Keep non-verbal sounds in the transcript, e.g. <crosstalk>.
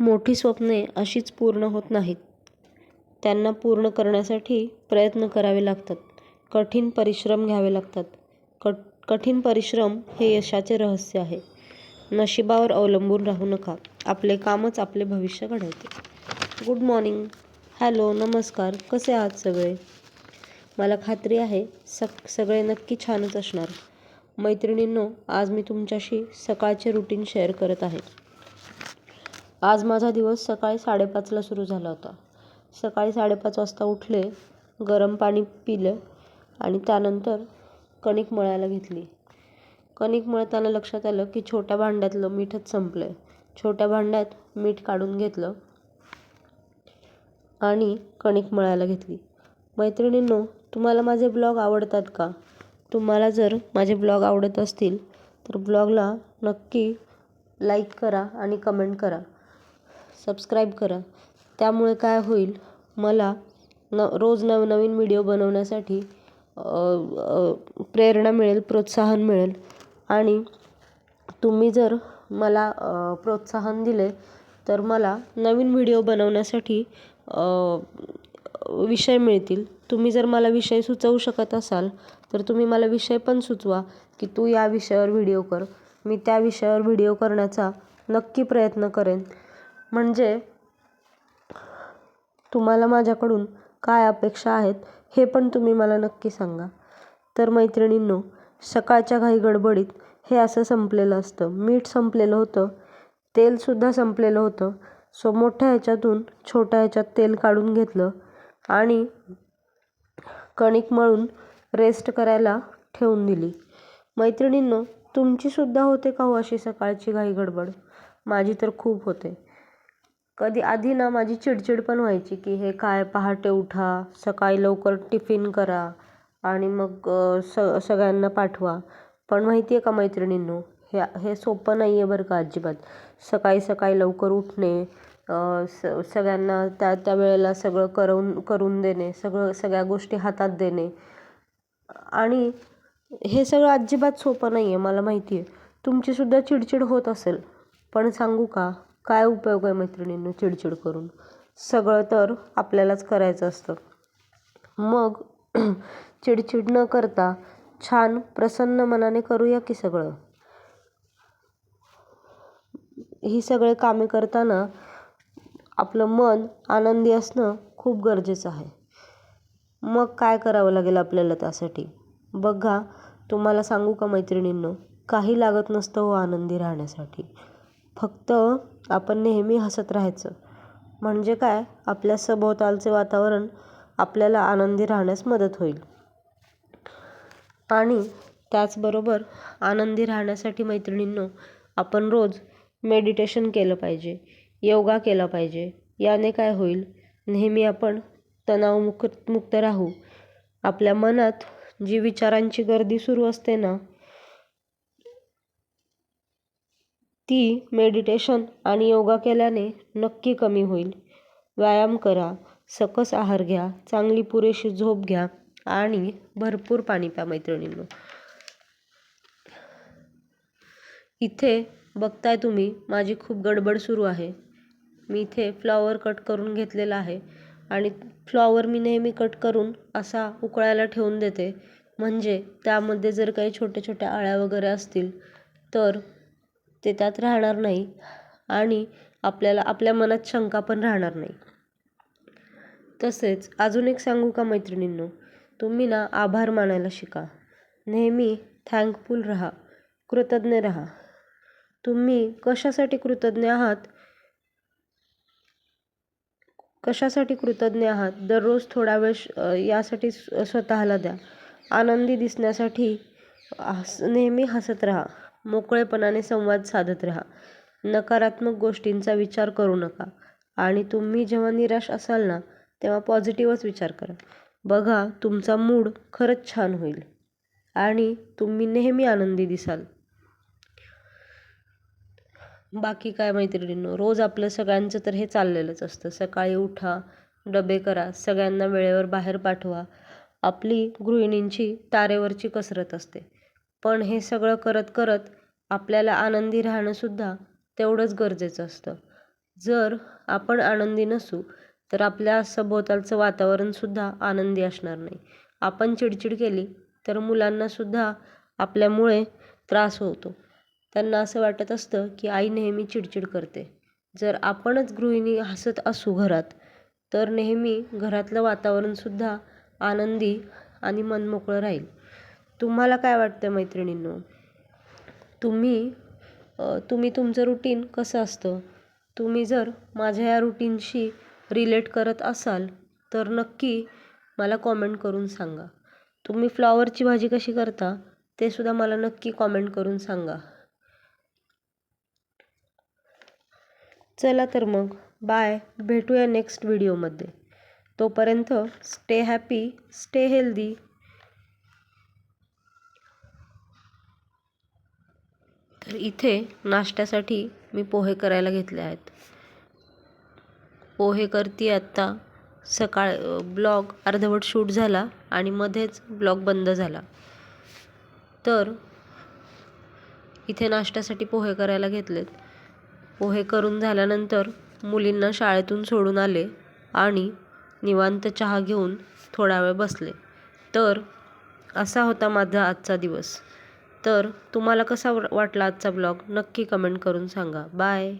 मोठी स्वप्ने अशीच पूर्ण होत नाहीत. त्यांना पूर्ण करण्यासाठी प्रयत्न करावे लागतात. कठीण परिश्रम घ्यावे लागतात. कठीण परिश्रम हे यशाचे रहस्य आहे. नशिबावर अवलंबून राहू नका. आपले कामच आपले भविष्य घडवते. गुड मॉर्निंग, हॅलो, नमस्कार. कसे आहात सगळे? मला खात्री आहे सगळे नक्की छानच असणार. मैत्रिणींनो, आज मी तुमच्याशी सकाळचे रुटीन शेअर करत आहे. आज माझा दिवस सकाळी साडेपाचला सुरू झाला होता. सकाळी साडेपाच वाजता उठले, गरम पाणी पिलं आणि त्यानंतर कणिक मळायला घेतली. कणिक मळताना लक्षात आलं की छोट्या भांड्यातलं मीठच संपलं आहे छोट्या भांड्यात मीठ काढून घेतलं आणि कणिक मळायला घेतली. मैत्रिणींनो, तुम्हाला माझे ब्लॉग आवडतात का? तुम्हाला जर माझे ब्लॉग आवडत असतील तर ब्लॉगला नक्की लाईक करा आणि कमेंट करा. सबस्क्राईब करा. त्यामुळे काय होईल, मला न रोज नवनवीन व्हिडिओ बनवण्यासाठी प्रेरणा मिळेल, प्रोत्साहन मिळेल आणि तुम्ही जर मला प्रोत्साहन दिले तर मला नवीन व्हिडिओ बनवण्यासाठी विषय मिळतील. तुम्ही जर मला विषय सुचवू शकत असाल तर तुम्ही मला विषय पण सुचवा की तू या विषयावर व्हिडिओ कर. मी त्या विषयावर व्हिडिओ करण्याचा नक्की प्रयत्न करेन. म्हणजे तुम्हाला माझ्याकडून काय अपेक्षा आहेत हे पण तुम्ही मला नक्की सांगा. तर मैत्रिणींनो, सकाळच्या घाई गडबडीत हे असं संपलेलं असतं. मीठ संपलेलं होतं, तेलसुद्धा संपलेलं होतं. सो मोठ्या ह्याच्यातून छोट्या ह्याच्यात तेल काढून घेतलं आणि कणिक मळून रेस्ट करायला ठेवून दिली. मैत्रिणींनो, तुमचीसुद्धा होते का हो अशी सकाळची घाई गडबड माझी तर खूप होते. कधी आधी ना माझी चिडचिड पण व्हायची की हे काय पहाटे उठा, सकाळी लवकर टिफिन करा आणि मग स सगळ्यांना पाठवा. पण माहिती आहे का मैत्रिणींनो, हे हे सोपं नाही आहे बरं का अजिबात. सकाळी सकाळी लवकर उठणे, स सगळ्यांना त्या त्या वेळेला सगळं करून देणे, सगळं सगळ्या गोष्टी हातात देणे आणि हे सगळं अजिबात सोपं नाही आहे मला माहिती आहे. तुमचीसुद्धा चिडचिड होत असेल. पण सांगू का, काय उपयोग आहे मैत्रिणींनो चिडचिड करून? सगळं तर आपल्यालाच करायचं असतं. मग <clears throat> चिडचिड न करता छान प्रसन्न मनाने करूया की सगळं. ही सगळी कामे करताना आपलं मन आनंदी असणं खूप गरजेचं आहे. मग काय करावं लागेल आपल्याला त्यासाठी? बघा, तुम्हाला सांगू का मैत्रिणींनो, काही लागत नसतं हो आनंदी राहण्यासाठी. फक्त आपण नेहमी हसत राहायचं. म्हणजे काय, आपल्या सभोवतालचे वातावरण आपल्याला आनंदी राहण्यास मदत होईल. आणि त्याचबरोबर आनंदी राहण्यासाठी मैत्रिणींनो, आपण रोज मेडिटेशन केलं पाहिजे, योगा केला पाहिजे. याने काय होईल, नेहमी आपण तणावमुक्त राहू. आपल्या मनात जी विचारांची गर्दी सुरू असते ना, ती मेडिटेशन आणि योगा केल्याने नक्की कमी होईल. व्यायाम करा, सकस आहार घ्या, चांगली पुरेशी झोप घ्या आणि भरपूर पाणी प्या मैत्रिणींनो. इथे बघताय तुम्ही माझी खूप गडबड सुरू आहे. मी इथे फ्लॉवर कट करून घेतलेला आहे आणि फ्लॉवर मी नेहमी कट करून असा उकळायला ठेवून देते. म्हणजे त्यामध्ये जर काही छोट्या छोट्या आळ्या वगैरे असतील तर ते त्यात राहणार नाही आणि आपल्याला आपल्या मनात शंका पण राहणार नाही. तसेच अजून एक सांगू का मैत्रिणींनो, तुम्ही ना आभार मानायला शिका. नेहमी थँकफुल राहा, कृतज्ञ राहा. तुम्ही कशासाठी कृतज्ञ आहात? कशासाठी कृतज्ञ आहात? दररोज थोडा वेळ यासाठी स्वतःला द्या. आनंदी दिसण्यासाठी हस नेहमी हसत राहा. मोकळेपणाने संवाद साधत राहा. नकारात्मक गोष्टींचा विचार करू नका आणि तुम्ही जेव्हा निराश असाल ना, तेव्हा पॉझिटिव्हच विचार करा. बघा, तुमचा मूड खरंच छान होईल आणि तुम्ही नेहमी आनंदी दिसाल. बाकी काय मैत्रिणींनो, रोज आपलं सगळ्यांचं तर हे चाललेलंच असतं. सकाळी उठा, डबे करा, सगळ्यांना वेळेवर बाहेर पाठवा. आपली गृहिणींची तारेवरची कसरत असते. पण हे सगळं करत करत आपल्याला आनंदी राहणंसुद्धा तेवढंच गरजेचं असतं. जर आपण आनंदी नसू तर आपल्या सभोवतालचं वातावरणसुद्धा आनंदी असणार नाही. आपण चिडचिड केली तर मुलांनासुद्धा आपल्यामुळे त्रास होतो. त्यांना असं वाटत असतं की आई नेहमी चिडचिड करते. जर आपणच गृहिणी हसत असू घरात तर नेहमी घरातलं वातावरणसुद्धा आनंदी आणि मनमोकळं राहील. तुम्हाला काय वाटतं मैत्रिणींनो? तुम्ही तुम्ही तुमचं रुटीन कसं असतं? तुम्ही जर माझ्या या रुटीनशी रिलेट करत असाल तर नक्की मला कॉमेंट करून सांगा. तुम्ही फ्लॉवरची भाजी कशी करता ते सुद्धा मला नक्की कॉमेंट करून सांगा. चला तर मग बाय भेटूया नेक्स्ट व्हिडिओमध्ये तोपर्यंत स्टे हॅपी स्टे हेल्दी तर इथे नाश्त्यासाठी मी पोहे करायला घेतले आहेत. पोहे करते आत्ता सकाळ ब्लॉग अर्धवट शूट झाला आणि मध्येच ब्लॉग बंद झाला. तर इथे नाश्त्यासाठी पोहे करायला घेतलेत. पोहे करून झाल्यानंतर मुलींना शाळेतून सोडून आले आणि निवांत चहा घेऊन थोडा वेळ बसले. तर असा होता माझा आजचा दिवस. तर तुम्हाला कसा वाटला आजचा ब्लॉग? नक्की कमेंट करून सांगा. बाय.